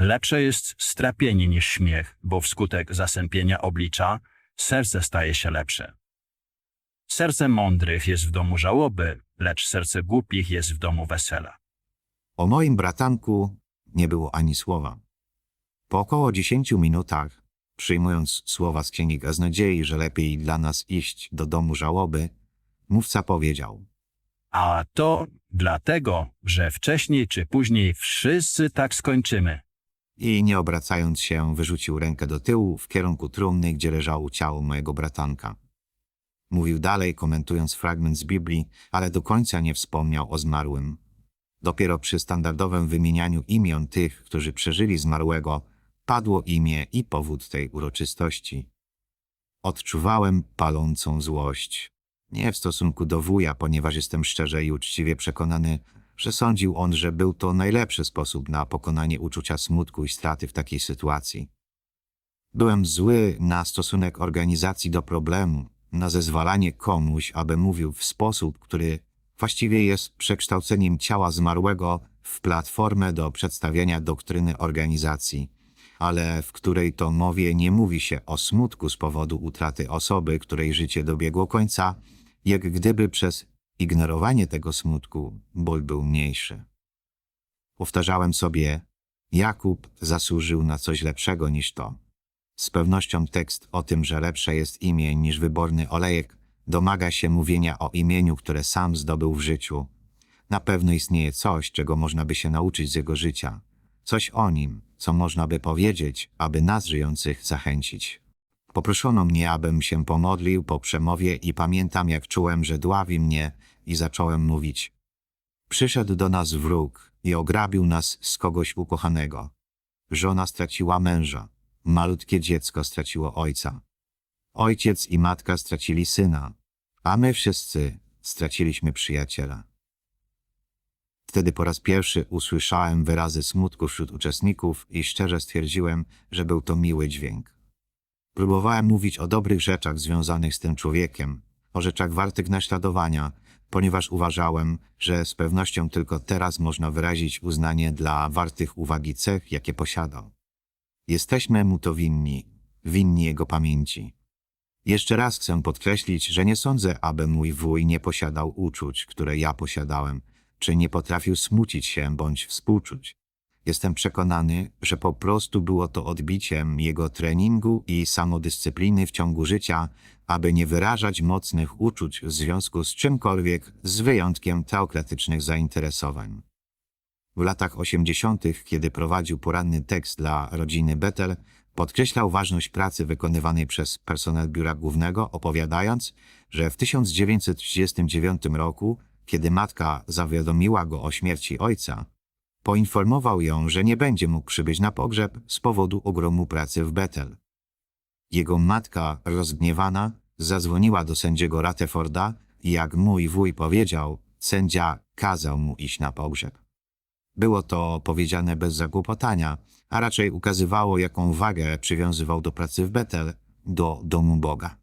Lepsze jest strapienie niż śmiech, bo wskutek zasępienia oblicza serce staje się lepsze. Serce mądrych jest w domu żałoby, lecz serce głupich jest w domu wesela. O moim bratanku nie było ani słowa. Po około dziesięciu minutach, przyjmując słowa z księgi kaznodziei, że lepiej dla nas iść do domu żałoby, mówca powiedział A to dlatego, że wcześniej czy później wszyscy tak skończymy. I nie obracając się wyrzucił rękę do tyłu w kierunku trumny, gdzie leżało ciało mojego bratanka. Mówił dalej, komentując fragment z Biblii, ale do końca nie wspomniał o zmarłym. Dopiero przy standardowym wymienianiu imion tych, którzy przeżyli zmarłego, padło imię i powód tej uroczystości. Odczuwałem palącą złość. Nie w stosunku do wuja, ponieważ jestem szczerze i uczciwie przekonany, że sądził on, że był to najlepszy sposób na pokonanie uczucia smutku i straty w takiej sytuacji. Byłem zły na stosunek organizacji do problemu, na zezwalanie komuś, aby mówił w sposób, który właściwie jest przekształceniem ciała zmarłego w platformę do przedstawiania doktryny organizacji, ale w której to mowie nie mówi się o smutku z powodu utraty osoby, której życie dobiegło końca, jak gdyby przez ignorowanie tego smutku ból był mniejszy. Powtarzałem sobie, Jakub zasłużył na coś lepszego niż to. Z pewnością tekst o tym, że lepsze jest imię niż wyborny olejek, domaga się mówienia o imieniu, które sam zdobył w życiu. Na pewno istnieje coś, czego można by się nauczyć z jego życia. Coś o nim, co można by powiedzieć, aby nas żyjących zachęcić. Poproszono mnie, abym się pomodlił po przemowie i pamiętam, jak czułem, że dławi mnie i zacząłem mówić. Przyszedł do nas wróg i ograbił nas z kogoś ukochanego. Żona straciła męża, malutkie dziecko straciło ojca. Ojciec i matka stracili syna, a my wszyscy straciliśmy przyjaciela. Wtedy po raz pierwszy usłyszałem wyrazy smutku wśród uczestników i szczerze stwierdziłem, że był to miły dźwięk. Próbowałem mówić o dobrych rzeczach związanych z tym człowiekiem, o rzeczach wartych naśladowania, ponieważ uważałem, że z pewnością tylko teraz można wyrazić uznanie dla wartych uwagi cech, jakie posiadał. Jesteśmy mu to winni, winni jego pamięci. Jeszcze raz chcę podkreślić, że nie sądzę, aby mój wuj nie posiadał uczuć, które ja posiadałem, czy nie potrafił smucić się bądź współczuć. Jestem przekonany, że po prostu było to odbiciem jego treningu i samodyscypliny w ciągu życia, aby nie wyrażać mocnych uczuć w związku z czymkolwiek, z wyjątkiem teokratycznych zainteresowań. W latach 80., kiedy prowadził poranny tekst dla rodziny Betel, podkreślał ważność pracy wykonywanej przez personel biura głównego, opowiadając, że w 1939 roku, kiedy matka zawiadomiła go o śmierci ojca, poinformował ją, że nie będzie mógł przybyć na pogrzeb z powodu ogromu pracy w Betel. Jego matka, rozgniewana, zadzwoniła do sędziego Rateforda i jak mój wuj powiedział, sędzia kazał mu iść na pogrzeb. Było to powiedziane bez zagłupotania, a raczej ukazywało, jaką wagę przywiązywał do pracy w Betel, do domu Boga.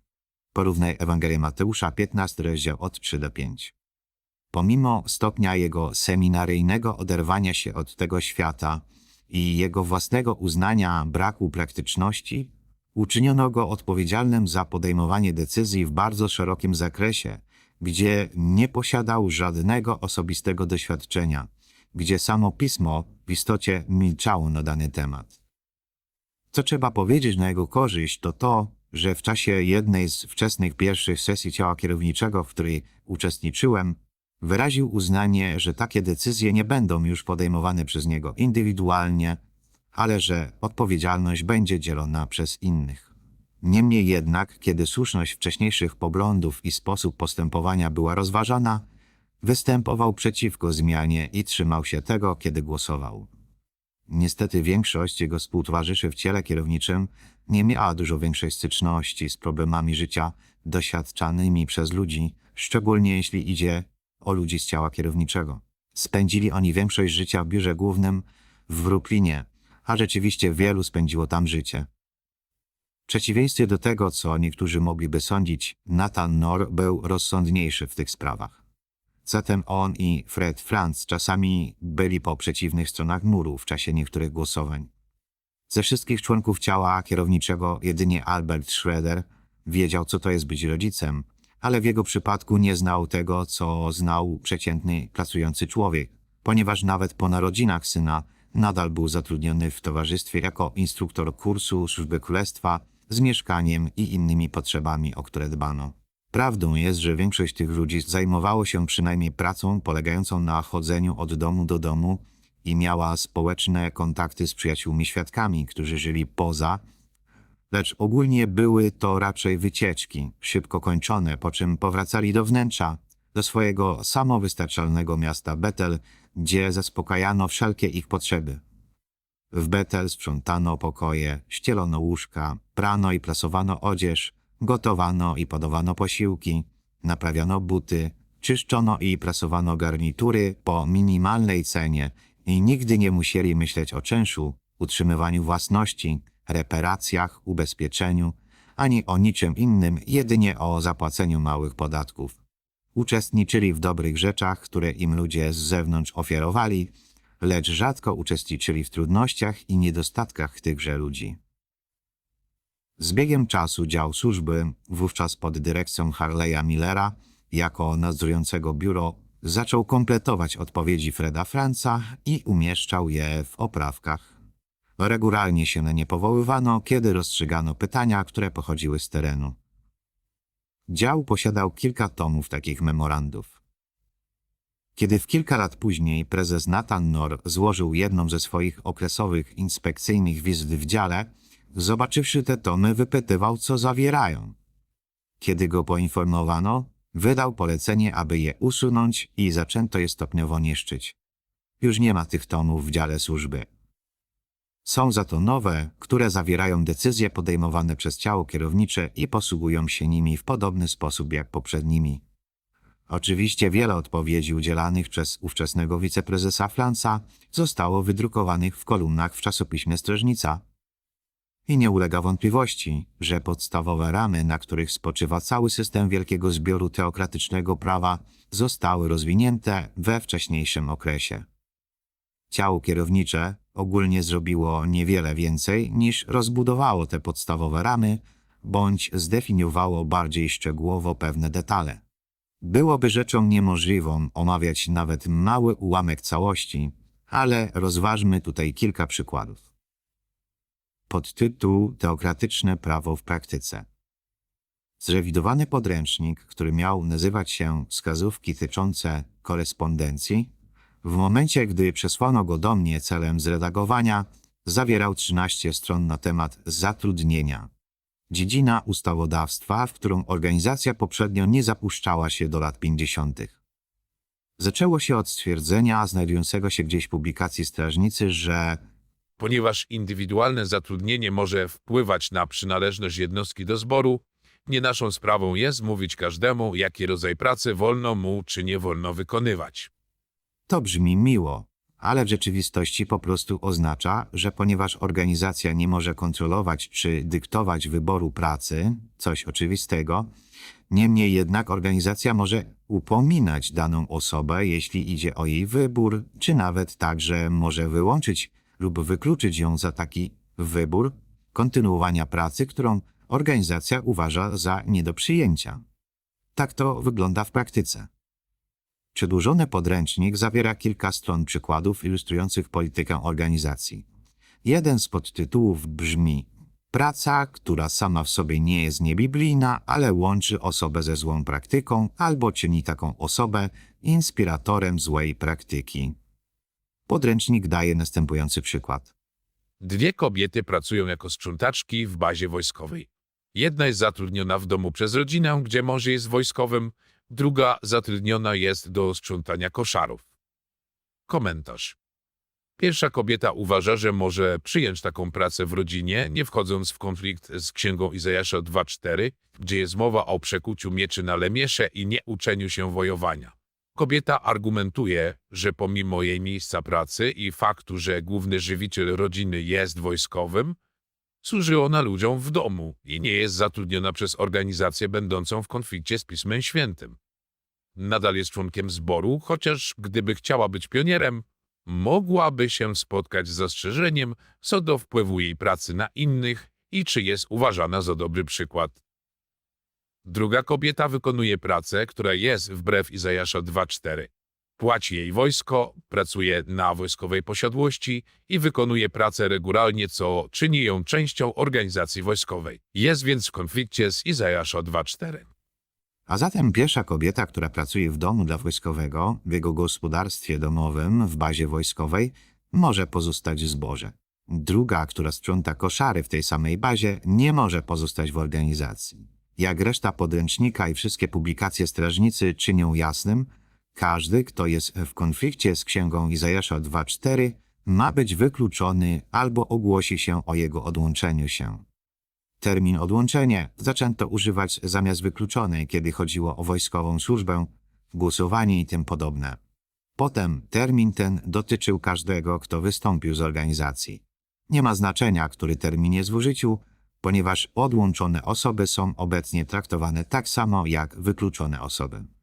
Porównaj Ewangelię Mateusza, 15 rozdział od 3 do 5. Pomimo stopnia jego seminaryjnego oderwania się od tego świata i jego własnego uznania braku praktyczności, uczyniono go odpowiedzialnym za podejmowanie decyzji w bardzo szerokim zakresie, gdzie nie posiadał żadnego osobistego doświadczenia, gdzie samo pismo w istocie milczało na dany temat. Co trzeba powiedzieć na jego korzyść, to to, że w czasie jednej z wczesnych pierwszych sesji ciała kierowniczego, w której uczestniczyłem, wyraził uznanie, że takie decyzje nie będą już podejmowane przez niego indywidualnie, ale że odpowiedzialność będzie dzielona przez innych. Niemniej jednak, kiedy słuszność wcześniejszych poglądów i sposób postępowania była rozważana, występował przeciwko zmianie i trzymał się tego, kiedy głosował. Niestety większość jego współtowarzyszy w ciele kierowniczym nie miała dużo większej styczności z problemami życia doświadczanymi przez ludzi, szczególnie jeśli idzie o ludzi z ciała kierowniczego. Spędzili oni większość życia w biurze głównym w Brooklynie, a rzeczywiście wielu spędziło tam życie. W przeciwieństwie do tego, co niektórzy mogliby sądzić, Nathan Nor był rozsądniejszy w tych sprawach. Zatem on i Fred Franz czasami byli po przeciwnych stronach muru w czasie niektórych głosowań. Ze wszystkich członków ciała kierowniczego jedynie Albert Schroeder wiedział, co to jest być rodzicem, ale w jego przypadku nie znał tego, co znał przeciętny pracujący człowiek, ponieważ nawet po narodzinach syna nadal był zatrudniony w towarzystwie jako instruktor kursu służby królestwa z mieszkaniem i innymi potrzebami, o które dbano. Prawdą jest, że większość tych ludzi zajmowało się przynajmniej pracą polegającą na chodzeniu od domu do domu i miała społeczne kontakty z przyjaciółmi świadkami, którzy żyli poza, lecz ogólnie były to raczej wycieczki, szybko kończone, po czym powracali do wnętrza, do swojego samowystarczalnego miasta Betel, gdzie zaspokajano wszelkie ich potrzeby. W Betel sprzątano pokoje, ścielono łóżka, prano i plasowano odzież, gotowano i podawano posiłki, naprawiano buty, czyszczono i prasowano garnitury po minimalnej cenie i nigdy nie musieli myśleć o czynszu, utrzymywaniu własności, reparacjach, ubezpieczeniu, ani o niczym innym, jedynie o zapłaceniu małych podatków. Uczestniczyli w dobrych rzeczach, które im ludzie z zewnątrz ofiarowali, lecz rzadko uczestniczyli w trudnościach i niedostatkach tychże ludzi. Z biegiem czasu dział służby, wówczas pod dyrekcją Harleya Millera, jako nadzorującego biuro, zaczął kompletować odpowiedzi Freda Franca i umieszczał je w oprawkach. Regularnie się na nie powoływano, kiedy rozstrzygano pytania, które pochodziły z terenu. Dział posiadał kilka tomów takich memorandów. Kiedy w kilka lat później prezes Nathan Nor złożył jedną ze swoich okresowych inspekcyjnych wizyt w dziale, zobaczywszy te tomy, wypytywał, co zawierają. Kiedy go poinformowano, wydał polecenie, aby je usunąć i zaczęto je stopniowo niszczyć. Już nie ma tych tomów w dziale służby. Są za to nowe, które zawierają decyzje podejmowane przez ciało kierownicze i posługują się nimi w podobny sposób jak poprzednimi. Oczywiście wiele odpowiedzi udzielanych przez ówczesnego wiceprezesa Franca zostało wydrukowanych w kolumnach w czasopiśmie Strażnica. I nie ulega wątpliwości, że podstawowe ramy, na których spoczywa cały system wielkiego zbioru teokratycznego prawa, zostały rozwinięte we wcześniejszym okresie. Ciało kierownicze ogólnie zrobiło niewiele więcej niż rozbudowało te podstawowe ramy bądź zdefiniowało bardziej szczegółowo pewne detale. Byłoby rzeczą niemożliwą omawiać nawet mały ułamek całości, ale rozważmy tutaj kilka przykładów. Podtytuł Teokratyczne prawo w praktyce. Zrewidowany podręcznik, który miał nazywać się Wskazówki tyczące korespondencji, w momencie, gdy przesłano go do mnie celem zredagowania, zawierał 13 stron na temat zatrudnienia. Dziedzina ustawodawstwa, w którą organizacja poprzednio nie zapuszczała się do lat 50. Zaczęło się od stwierdzenia znajdującego się gdzieś w publikacji strażnicy, że Ponieważ indywidualne zatrudnienie może wpływać na przynależność jednostki do zboru, nie naszą sprawą jest mówić każdemu, jaki rodzaj pracy wolno mu czy nie wolno wykonywać. To brzmi miło, ale w rzeczywistości po prostu oznacza, że ponieważ organizacja nie może kontrolować czy dyktować wyboru pracy, coś oczywistego, niemniej jednak organizacja może upominać daną osobę, jeśli idzie o jej wybór, czy nawet także może wyłączyć lub wykluczyć ją za taki wybór kontynuowania pracy, którą organizacja uważa za nie do przyjęcia. Tak to wygląda w praktyce. Przedłużony podręcznik zawiera kilka stron przykładów ilustrujących politykę organizacji. Jeden z podtytułów brzmi Praca, która sama w sobie nie jest niebiblijna, ale łączy osobę ze złą praktyką albo czyni taką osobę inspiratorem złej praktyki. Podręcznik daje następujący przykład. Dwie kobiety pracują jako sprzątaczki w bazie wojskowej. Jedna jest zatrudniona w domu przez rodzinę, gdzie mąż jest wojskowym, druga zatrudniona jest do sprzątania koszarów. Komentarz. Pierwsza kobieta uważa, że może przyjąć taką pracę w rodzinie, nie wchodząc w konflikt z księgą Izajasza 2.4, gdzie jest mowa o przekuciu mieczy na lemiesze i nie uczeniu się wojowania. Kobieta argumentuje, że pomimo jej miejsca pracy i faktu, że główny żywiciel rodziny jest wojskowym, służy ona ludziom w domu i nie jest zatrudniona przez organizację będącą w konflikcie z Pismem Świętym. Nadal jest członkiem zboru, chociaż gdyby chciała być pionierem, mogłaby się spotkać z zastrzeżeniem co do wpływu jej pracy na innych i czy jest uważana za dobry przykład. Druga kobieta wykonuje pracę, która jest wbrew Izajasza 2.4. Płaci jej wojsko, pracuje na wojskowej posiadłości i wykonuje pracę regularnie, co czyni ją częścią organizacji wojskowej. Jest więc w konflikcie z Izajasza 2.4. A zatem pierwsza kobieta, która pracuje w domu dla wojskowego, w jego gospodarstwie domowym, w bazie wojskowej, może pozostać w zborze. Druga, która sprząta koszary w tej samej bazie, nie może pozostać w organizacji. Jak reszta podręcznika i wszystkie publikacje strażnicy czynią jasnym, każdy, kto jest w konflikcie z księgą Izajasza 2.4, ma być wykluczony albo ogłosi się o jego odłączeniu się. Termin odłączenie zaczęto używać zamiast wykluczony, kiedy chodziło o wojskową służbę, głosowanie i tym podobne. Potem termin ten dotyczył każdego, kto wystąpił z organizacji. Nie ma znaczenia, który termin jest w użyciu, ponieważ odłączone osoby są obecnie traktowane tak samo jak wykluczone osoby.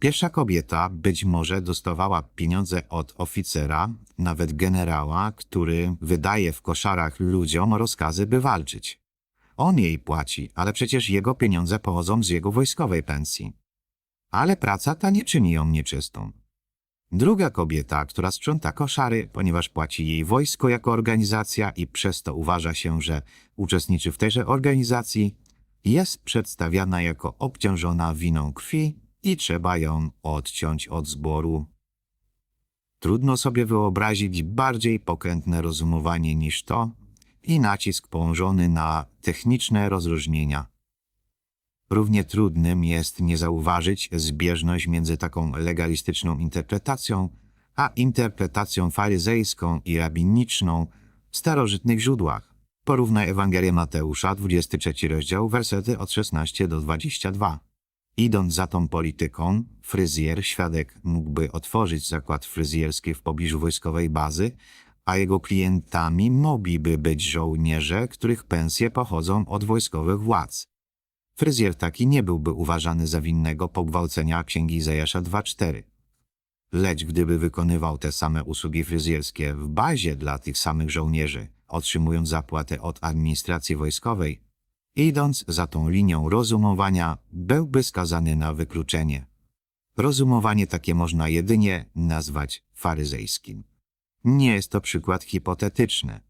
Pierwsza kobieta być może dostawała pieniądze od oficera, nawet generała, który wydaje w koszarach ludziom rozkazy, by walczyć. On jej płaci, ale przecież jego pieniądze pochodzą z jego wojskowej pensji. Ale praca ta nie czyni ją nieczystą. Druga kobieta, która sprząta koszary, ponieważ płaci jej wojsko jako organizacja i przez to uważa się, że uczestniczy w tejże organizacji, jest przedstawiana jako obciążona winą krwi i trzeba ją odciąć od zboru. Trudno sobie wyobrazić bardziej pokrętne rozumowanie niż to i nacisk położony na techniczne rozróżnienia. Równie trudnym jest nie zauważyć zbieżność między taką legalistyczną interpretacją, a interpretacją faryzejską i rabiniczną w starożytnych źródłach. Porównaj Ewangelię Mateusza, 23 rozdział, wersety od 16 do 22. Idąc za tą polityką, fryzjer, świadek mógłby otworzyć zakład fryzjerski w pobliżu wojskowej bazy, a jego klientami mogliby być żołnierze, których pensje pochodzą od wojskowych władz. Fryzjer taki nie byłby uważany za winnego pogwałcenia księgi Izajasza 2.4. Lecz gdyby wykonywał te same usługi fryzjerskie w bazie dla tych samych żołnierzy, otrzymując zapłatę od administracji wojskowej, idąc za tą linią rozumowania, byłby skazany na wykluczenie. Rozumowanie takie można jedynie nazwać faryzejskim. Nie jest to przykład hipotetyczny.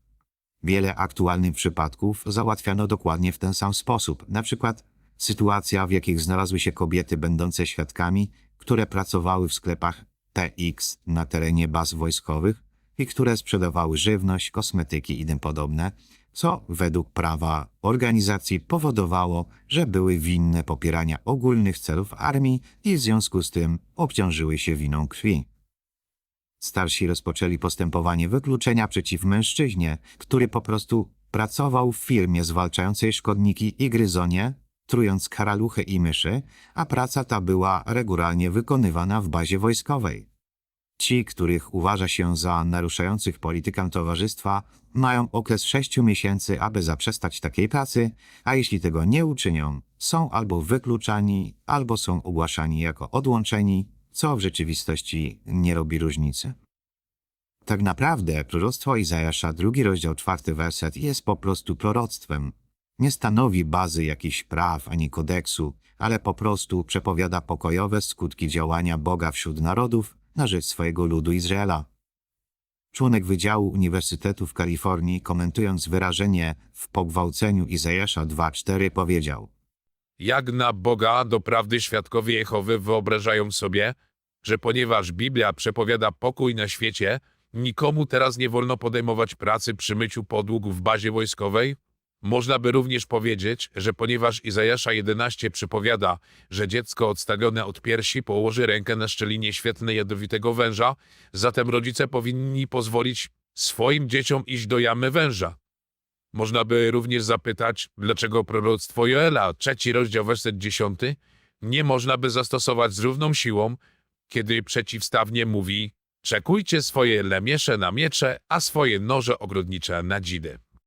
Wiele aktualnych przypadków załatwiano dokładnie w ten sam sposób. Na przykład sytuacja, w jakich znalazły się kobiety będące świadkami, które pracowały w sklepach TX na terenie baz wojskowych i które sprzedawały żywność, kosmetyki i tym podobne, co według prawa organizacji powodowało, że były winne popierania ogólnych celów armii i w związku z tym obciążyły się winą krwi. Starsi rozpoczęli postępowanie wykluczenia przeciw mężczyźnie, który po prostu pracował w firmie zwalczającej szkodniki i gryzonie, trując karaluchy i myszy, a praca ta była regularnie wykonywana w bazie wojskowej. Ci, których uważa się za naruszających politykę towarzystwa, mają okres sześciu miesięcy, aby zaprzestać takiej pracy, a jeśli tego nie uczynią, są albo wykluczani, albo są ogłaszani jako odłączeni, co w rzeczywistości nie robi różnicy. Tak naprawdę proroctwo Izajasza, drugi rozdział, czwarty werset jest po prostu proroctwem. Nie stanowi bazy jakichś praw ani kodeksu, ale po prostu przepowiada pokojowe skutki działania Boga wśród narodów na rzecz swojego ludu Izraela. Członek Wydziału Uniwersytetu w Kalifornii, komentując wyrażenie w pogwałceniu Izajasza 2.4 powiedział Jak na Boga doprawdy świadkowie Jehowy wyobrażają sobie, że ponieważ Biblia przepowiada pokój na świecie, nikomu teraz nie wolno podejmować pracy przy myciu podłóg w bazie wojskowej? Można by również powiedzieć, że ponieważ Izajasza 11 przypowiada, że dziecko odstawione od piersi położy rękę na szczelinie świetne jadowitego węża, zatem rodzice powinni pozwolić swoim dzieciom iść do jamy węża. Można by również zapytać, dlaczego proroctwo Joela, trzeci rozdział, werset 10, nie można by zastosować z równą siłą, kiedy przeciwstawnie mówi czekujcie swoje lemiesze na miecze, a swoje noże ogrodnicze na dzidy.